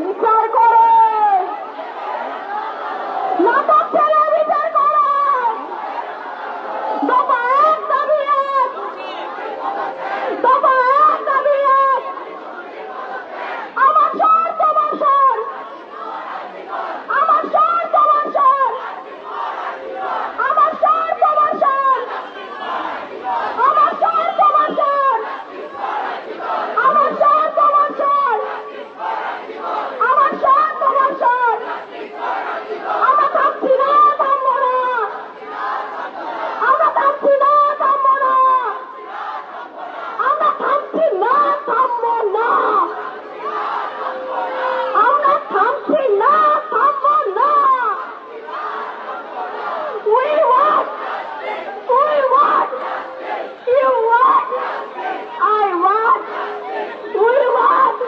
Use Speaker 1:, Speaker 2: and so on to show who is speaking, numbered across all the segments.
Speaker 1: বিচার করে নাটক ছেলে বিচার করে দফা এক দাবি এক দফা এক দাবি এক আমার স্বর তোমার স্বর আমার স্বর তোমার স্বর আমার স্বর তোমার স্বর আমার স্বর তোমার স্বর আমার স্বর তোমার স্বর আমার স্বর তোমার স্বর আমরা থামছি না থামবো না আমরা থামছি না থামবো না আমরা থামছি না থামবো না আমরা থামছি না থামবো না We want, we want, you want, I want, we want,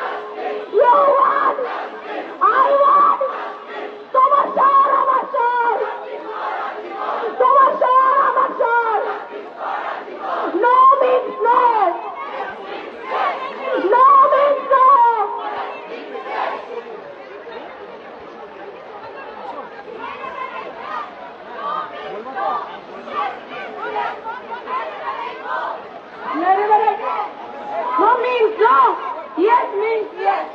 Speaker 1: you want, I want. তোমার স্বর আমার স্বর তোমার স্বর আমার স্বর No means no. No means no. No means no. Yes means yes.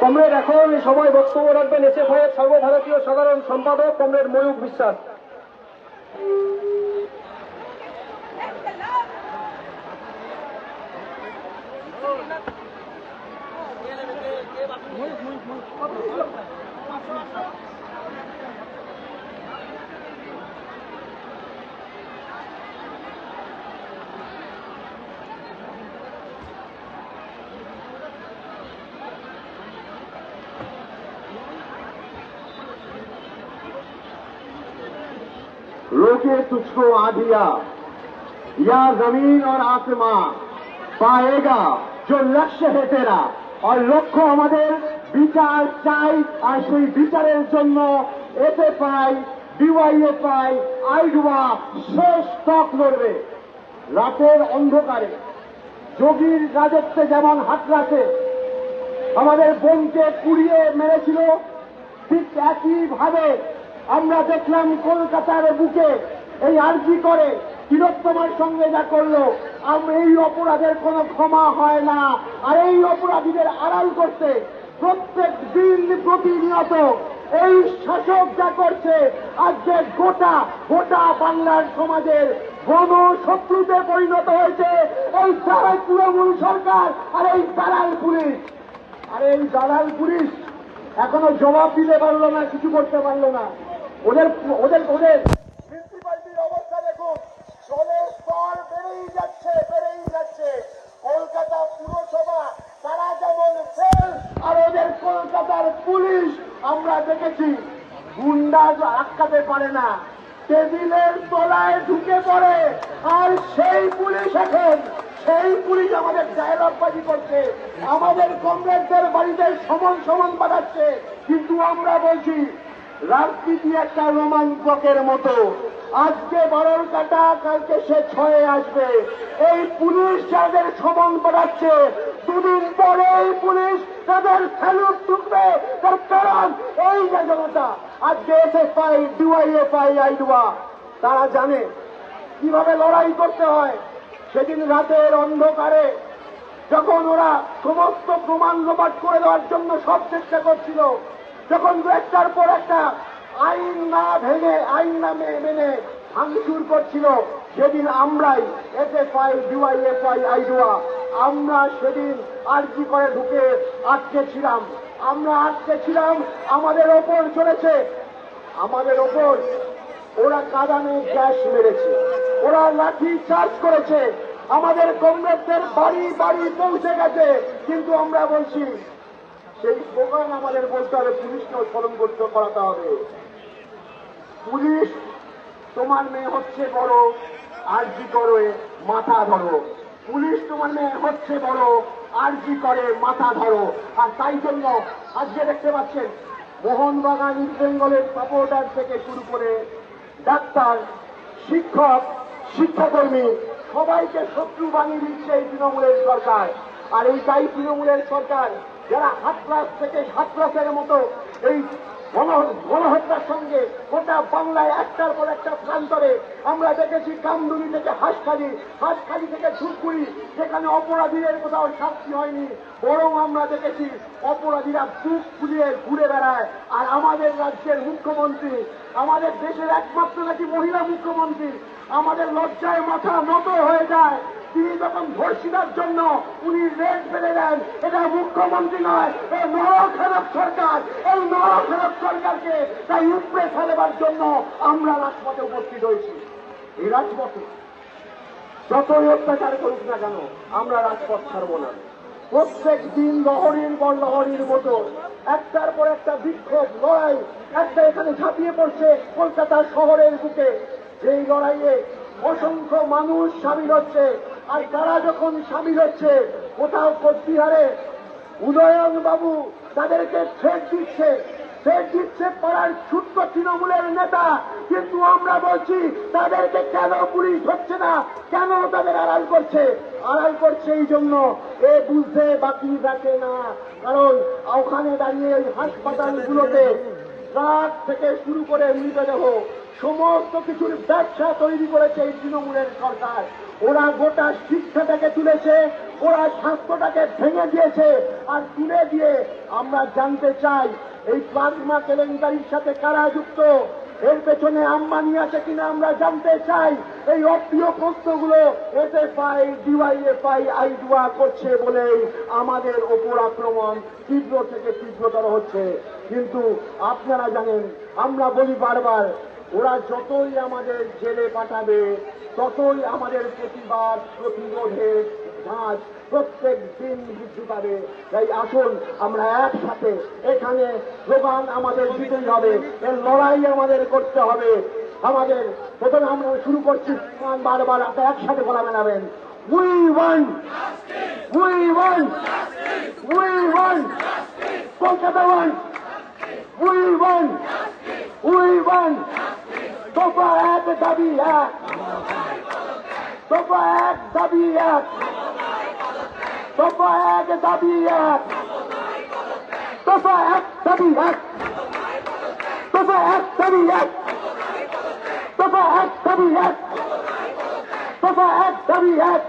Speaker 2: Comrade, এখন সময় বক্তব্য রাখবেন এসএফআই এর সর্বভারতীয় সাধারণ সম্পাদক কমরেড ময়ূক বিশ্বাস
Speaker 3: रोके तुझको आधिया या जमीन और आसमां पाएगा जो लक्ष्य है तेरा আর লক্ষ্য আমাদের বিচার চাই আর সেই বিচারের জন্য এতে পাই ডিওয়াইএ পাই আইডুয়া শেষ তক লড়বে রাতের অন্ধকারে যোগীর রাজত্বে যেমন হাতরাতে আমাদের বোনকে কুড়িয়ে মেরেছিল ঠিক একইভাবে আমরা দেখলাম কলকাতার বুকে এই আর্জি করে তিলোত্তমার সঙ্গে যা করল এই অপরাধের কোনো ক্ষমা হয় না। আর এই অপরাধীদের আড়াল করতে প্রত্যেক দিন প্রতিনিয়ত এই শাসক যা করছে, আজকে গোটা গোটা বাংলার সমাজের গণ শত্রুতে পরিণত হয়েছে। এই তারা তৃণমূল সরকার আর এই দালাল পুলিশ। আর এই দালাল পুলিশ এখনও জবাব দিতে পারল না, কিছু করতে পারল না। ওদের ওদের ওদের মিউনিসিপালিটির অবস্থা দেখুন। জলের স্তর বেড়েই যাচ্ছে বেড়েই যাচ্ছে। কলকাতা পুরসভা, তারা যেমন সেল আর ওদের কলকাতার পুলিশ আমরা দেখেছি। গুন্ডা আটকাতে পারে না। টেবিলের তলায় ঢুকে পড়ে, আর সেই পুলিশ এখন, সেই পুলিশ আমাদের ডায়লগবাজি করছে। আমাদের কংগ্রেসদের বাড়িতে সমান সমান বাড়াচ্ছে কিন্তু আমরা বলছি রাজনীতি একটা রোমাঞ্চকের মতো। আজকে বারোর কাটা, কালকে সে ছয়ে আসবে। এই পুলিশ যাদের সমান বাড়াচ্ছে, দুদিন পরে এই পুলিশ তাদের স্যালুট ঢুকবে, তার কারণ এই যে জনতা আজকে এসএফআই, ডিওয়াইএফআই, আইডুয়া, তারা জানে কীভাবে লড়াই করতে হয়। সেদিন রাতের অন্ধকারে যখন ওরা সমস্ত প্রমাণ লোপাট করে দেওয়ার জন্য সব চেষ্টা করছিল যখন দু একটার পর একটা আইন না ভেঙে, আইন না মেনে ভাঙচুর করছিল, সেদিন আমরাই এসএফআই, ডিওয়াইএফআই, আইডুয়া, আমরা সেদিন আর্জি করে ঢুকে আটকে ছিলাম। আমরা আটকে ছিলাম, আমাদের ওপর চলেছে। আমাদের ওপর ওরা কাদানে গ্যাস মেরেছে, ওরা লাঠি চার্জ করেছে। আমাদের কংগ্রেসদের বাড়ি বাড়ি পৌঁছে গেছে, কিন্তু আমরা বলছি সেই প্রোগ্রাম আমাদের বলতে হবে পুলিশকেও স্মরণ করতে করাতে হবে। পুলিশ, তোমার মেয়ে হচ্ছে বড় আরজি করে মাথা ধরো। পুলিশ, তোমার মেয়ে হচ্ছে বড় আরজি করে মাথা ধরো। আর তাই জন্য আজকে দেখতে পাচ্ছেন, মোহনবাগান ইস্ট বেঙ্গলের সাপোর্টার থেকে শুরু করে ডাক্তার, শিক্ষক, শিক্ষাকর্মী, সবাইকে শত্রু বানিয়ে দিচ্ছে এই তৃণমূলের সরকার। আর এই তাই তৃণমূলের সরকার। যারা হাতরাস থেকে হাতরাসের মতো এই গণ- গণহত্যার সঙ্গে গোটা বাংলায় একটার পর একটা প্রান্তরে আমরা দেখেছি কামদুনি থেকে হাঁসখালি হাঁসখালি থেকে ধূপগুড়ি, যেখানে অপরাধীদের কোথাও শাস্তি হয়নি। বরং আমরা দেখেছি অপরাধীরা বুক ফুলিয়ে ঘুরে বেড়ায়। আর আমাদের রাজ্যের মুখ্যমন্ত্রী, আমাদের দেশের একমাত্র নাকি মহিলা মুখ্যমন্ত্রী, আমাদের লজ্জায় মাথা নত হয়ে যায়। তিনি যখন ধর্ষিতার জন্য উনি রেট বেড়ে দেন, এটা মুখ্যমন্ত্রী নয়, এই নরখারাপ সরকার, এই নরখারাপ সরকারকে তাই উপড়ে ফেলবার জন্য আমরা রাজপথে উপস্থিত হয়েছি। এই রাজপথে যতই অত্যাচার করুক না কেন, আমরা রাজপথ ছাড়বো না। প্রত্যেক দিন লহরীর পর লহরীর মতো, একটার পর একটা বিক্ষোভ, লড়াই, একটা এখানে ঝাঁপিয়ে পড়ছে কলকাতা শহরের বুকে। যেই লড়াইয়ে অসংখ্য মানুষ সামিল হচ্ছে আর তারা যখন সামিল হচ্ছে, কোথাও কোচবিহারে, উদয়ন বাবু তাদেরকে থ্রেট দিচ্ছে থ্রেট দিচ্ছে পাড়ার ছোট্ট তৃণমূলের নেতা। কিন্তু আমরা বলছি, তাদেরকে কেন পুলিশ ধরছে না? কেন তাদের আড়াল করছে? আড়াল করছে এই জন্য এ বুঝতে বাকি রাখে না। কারণ ওখানে দাঁড়িয়ে ওই হাসপাতালগুলোতে ট্রাক থেকে শুরু করে মৃতদেহ সমস্ত কিছুর ব্যবসা তৈরি করেছে এই তৃণমূলের সরকার। ওরা গোটা শিক্ষাটাকে তুলেছে, ওরা স্বাস্থ্যটাকে ভেঙে দিয়েছে আর তুলে দিয়ে আমরা জানতে চাই, এই প্লাজমা কেলেঙ্কারির সাথে কারা যুক্ত? এর পেছনে আম্বানি আছে কিনা আমরা জানতে চাই। এই অপ্রিয় প্রশ্নগুলো এসএফআই, ডিওয়াইএফআই আইডুয়া করছে বলেই আমাদের ওপর আক্রমণ তীব্র থেকে তীব্রতর হচ্ছে। কিন্তু আপনারা জানেন, আমরা বলি বারবার ওরা যতই আমাদের জেলে পাঠাবে, ততই আমাদের প্রতিবাদ প্রতিরোধের ঝাঁজ প্রত্যেক দিন বৃদ্ধি পাবে। তাই আসুন, আমরা একসাথে এখানে স্লোগান আমাদের দিতেই হবে। এর লড়াই আমাদের করতে হবে। আমাদের প্রথমে আমরা শুরু করছি। বারবার আপনারা একসাথে বলা মেলাবেন। We want we want we want Kolkata want we want we want দফা এক দাবি এক। দফা এক দাবি এক। দফা এক দাবি এক। দফা এক দাবি এক। দফা এক দাবি এক। দফা এক দাবি এক। দফা এক দাবি এক।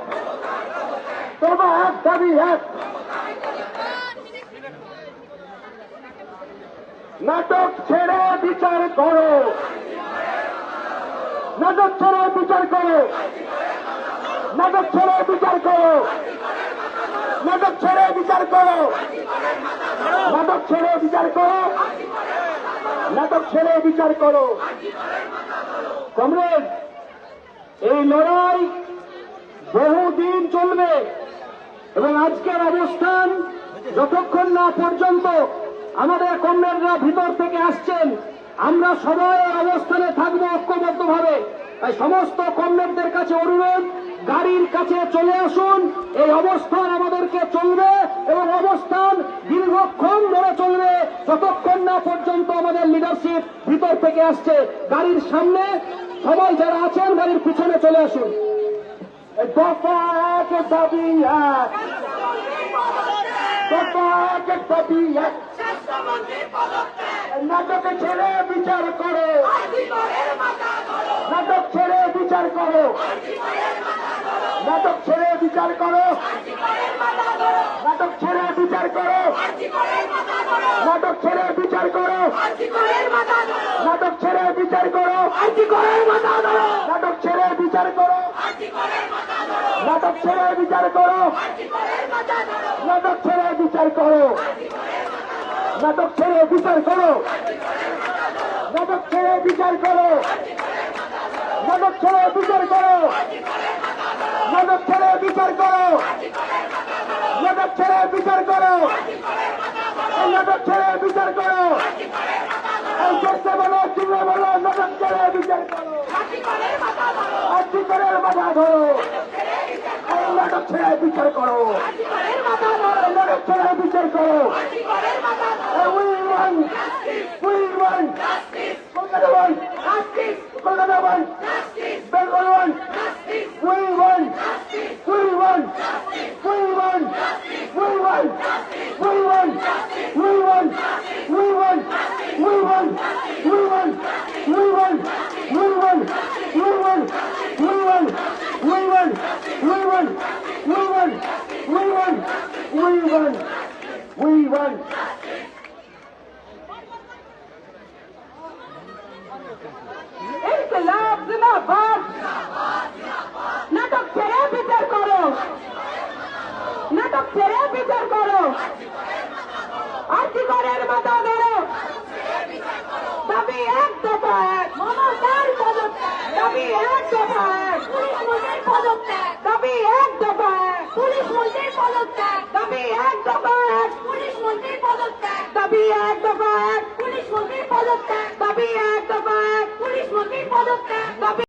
Speaker 3: দফা এক দাবি এক। নাটক ছেড়ে বিচার করো নাটক ছেড়ে বিচার করো। নাটক ছেড়ে বিচার করো। নাটক ছেড়ে বিচার করো। নাটক ছেড়ে বিচার করো। নাটক ছেড়ে বিচার করো। কমরেড, এই লড়াই বহুদিন চলবে এবং আজকের অবস্থান যতক্ষণ না পর্যন্ত আমাদের কমরেডরা ভিতর থেকে আসছেন, আমরা সবাই অবস্থানে থাকব ঐক্যবদ্ধভাবে। তাই সমস্ত কমরেডদের কাছে অনুরোধ গাড়ির কাছে চলে আসুন এই অবস্থান আমাদেরকে চলবে এবং অবস্থান দীর্ঘক্ষণ ধরে চলবে। যতক্ষণ না পর্যন্ত আমাদের লিডারশিপ ভিতর থেকে আসছে গাড়ির সামনে সবাই যারা আছেন গাড়ির পিছনে চলে আসুন। এই দফা এক দাবি এক। দফা এক দাবি এক। নাটক ছেড়ে বিচার করো নাটক ছেড়ে বিচার করো। নাটক ছেড়ে বিচার করো। নাটক ছেড়ে বিচার করো। নাটক ছেড়ে বিচার করো। নাটক ছেড়ে বিচার করো। নাটক ছেড়ে বিচার করো। নাটক ছেড়ে বিচার করো। নাটক ছেড়ে বিচার করো। নাটক ছেড়ে বিচার করো। নাটক ছেড়ে বিচার করো। মানব ছেড়ে বিচার করো। মানব ছেড়ে বিচার করো। মানব ছেড়ে বিচার করো। মানব ছেড়ে বিচার করো। বিচার করো। বিচার করো। বিচার করো। We won. We won.
Speaker 1: দাবি এক দফা পুলিশ মন্ত্রীর পদত্যাগ দাবি এক দফা পুলিশ মন্ত্রীর পদত্যাগ দাবি